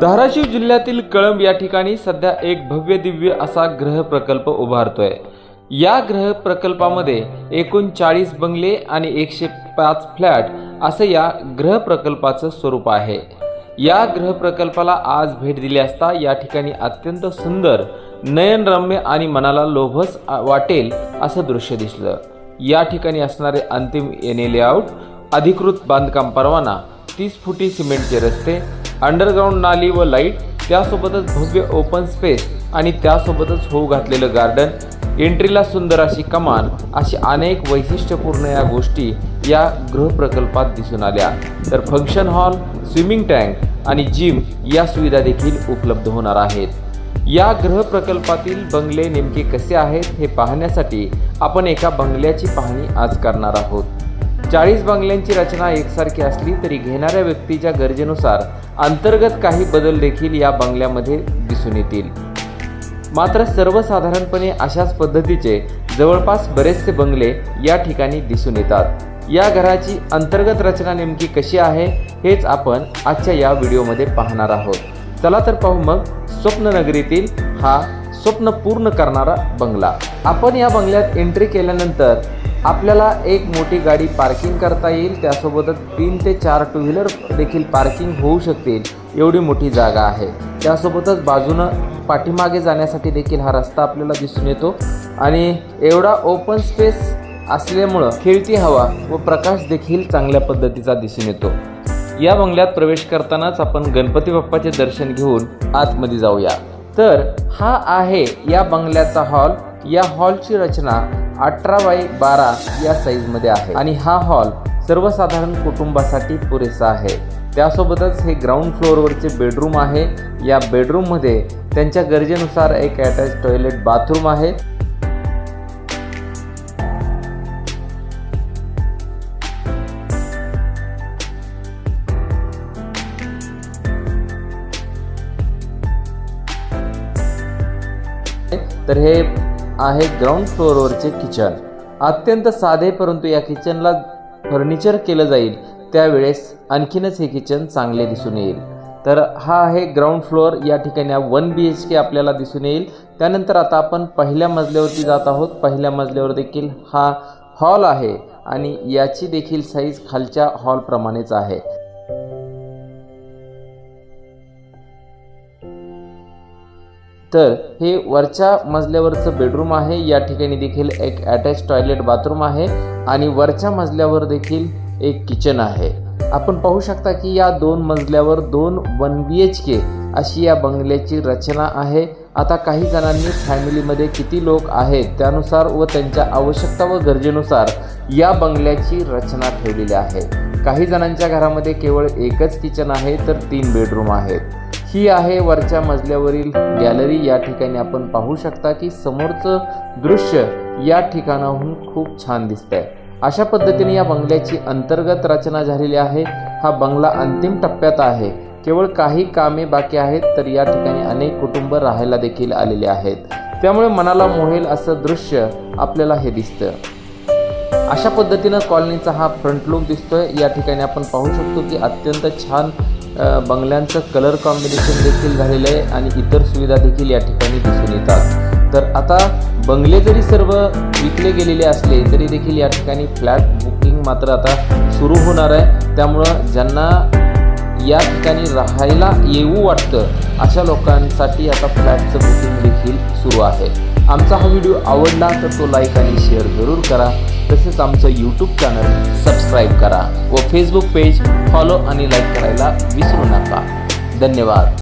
धाराशिव जिल्ह्यातील कळंब या ठिकाणी सध्या एक भव्य दिव्य असा ग्रह प्रकल्प उभारतोय. या ग्रह प्रकल्पामध्ये एकूण चाळीस बंगले आणि एकशे पाच फ्लॅट असं या ग्रह प्रकल्पाचं स्वरूप आहे. या ग्रह प्रकल्पाला आज भेट दिली असता या ठिकाणी अत्यंत सुंदर नयनरम्य आणि मनाला लोभस वाटेल असं दृश्य दिसलं. या ठिकाणी असणारे अंतिम एन लेआउट अधिकृत बांधकाम परवाना तीस फुटी सिमेंटचे रस्ते अंडरग्राऊंड नाली व लाइट त्यासोबतच भव्य ओपन स्पेस आणि त्यासोबतच होऊ घातलेलं गार्डन एंट्रीला सुंदर अशी कमान अशी अनेक वैशिष्ट्यपूर्ण या गोष्टी या गृहप्रकल्पात दिसून आल्या. तर फंक्शन हॉल स्विमिंग टँक आणि जिम या सुविधा देखील उपलब्ध होणार आहेत. या गृहप्रकल्पातील बंगले नेमके कसे आहेत हे पाहण्यासाठी आपण एका बंगल्याची पाहणी आज करणार आहोत. चाळीस बंगल्यांची रचना एकसारखी असली तरी घेणाऱ्या व्यक्तीच्या गरजेनुसार अंतर्गत काही बदल देखील या बंगल्यामध्ये दिसून येतील. मात्र सर्वसाधारणपणे अशाच पद्धतीचे जवळपास बरेचसे बंगले या ठिकाणी दिसून येतात. या घराची अंतर्गत रचना नेमकी कशी आहे हेच आपण आजच्या या व्हिडिओमध्ये पाहणार आहोत. चला तर पाहू मग स्वप्ननगरीतील हा स्वप्न पूर्ण करणारा बंगला. आपण या बंगल्यात एंट्री केल्यानंतर आपल्याला एक मोठी गाडी पार्किंग करता येईल. त्यासोबतच तीन ते चार टू व्हीलर देखील पार्किंग होऊ शकतील. एवढी मोठी जागा आहे. त्यासोबतच बाजूनं पाठीमागे जाण्यासाठी देखील हा रस्ता आपल्याला दिसून येतो. आणि एवढा ओपन स्पेस असल्यामुळं खेळती हवा व प्रकाश देखील चांगल्या पद्धतीचा दिसून येतो. या बंगल्यात प्रवेश करतानाच आपण गणपती बाप्पाचे दर्शन घेऊन आतमध्ये जाऊया. तर हा आहे या बंगल्याचा हॉल या हॉलची रचना अठरा बाय बारा या साईजमध्ये आहे. आणि हा हॉल सर्वसाधारण कुटुंबासाठी पुरेसा आहे. त्यासोबतच हे ग्राउंड फ्लोअरवरचे बेडरूम आहे. या बेडरूममध्ये त्यांच्या गरजेनुसार एक अटॅच टॉयलेट बाथरूम आहे. तर हे आहे ग्राउंड फ्लोअरवरचे किचन अत्यंत साधे परंतु या किचनला फर्निचर केलं जाईल. त्यावेळेस आणखीनच हे किचन चांगले दिसून येईल. तर हा आहे ग्राउंड फ्लोअर या ठिकाणी वन बी एच के आपल्याला दिसून येईल. त्यानंतर आता आपण पहिल्या मजल्यावरती जात आहोत. पहिल्या मजल्यावर देखील हा हॉल आहे आणि याची देखील साईज खालच्या हॉलप्रमाणेच आहे. तर हे वरच्या मजल्यावरचं बेडरूम आहे. या ठिकाणी देखील एक अटॅच टॉयलेट बाथरूम आहे आणि वरच्या मजल्यावर देखील एक किचन आहे. आपण पाहू शकता की या दोन मजल्यावर दोन वन बी एच के अशी या बंगल्याची रचना आहे. आता काही जणांनी फॅमिलीमध्ये किती लोक आहेत त्यानुसार व त्यांच्या आवश्यकता व गरजेनुसार या बंगल्याची रचना ठेवलेली आहे. काही जणांच्या घरामध्ये केवळ एकच किचन आहे तर तीन बेडरूम आहेत. ही आहे वरच्या मजल्यावरील गॅलरी. या ठिकाणी आपण पाहू शकता की समोरचं दृश्य या ठिकाणाहून खूप छान दिसतंय. अशा पद्धतीने या बंगल्याची अंतर्गत रचना झालेली आहे. हा बंगला अंतिम टप्प्यात आहे. केवळ काही कामे बाकी आहेत तर या ठिकाणी अनेक कुटुंब राहायला देखील आलेले आहेत. त्यामुळे मनाला मोहेल असं दृश्य आपल्याला हे दिसतं. अशा पद्धतीनं कॉलनीचा हा फ्रंट लुक दिसतोय. या ठिकाणी आपण पाहू शकतो की अत्यंत छान बंगल्यांचं कलर कॉम्बिनेशन देखील झालेलं आहे आणि इतर सुविधा देखील या ठिकाणी दिसून येतात. तर आता बंगले जरी सर्व विकले गेलेले असले तरी देखील या ठिकाणी फ्लॅट बुकिंग मात्र आता सुरू होणार आहे. त्यामुळं ज्यांना या ठिकाणी राहायला येऊ वाटतं अशा लोकांसाठी आता फ्लॅटचं बुकिंग देखील सुरू आहे. आमचा हा व्हिडिओ आवडला तर तो लाईक आणि शेअर जरूर करा. तसेच आमचं यूट्यूब चॅनल सबस्क्राईब करा व फेसबुक पेज फॉलो आणि लाईक करायला विसरू नका. धन्यवाद.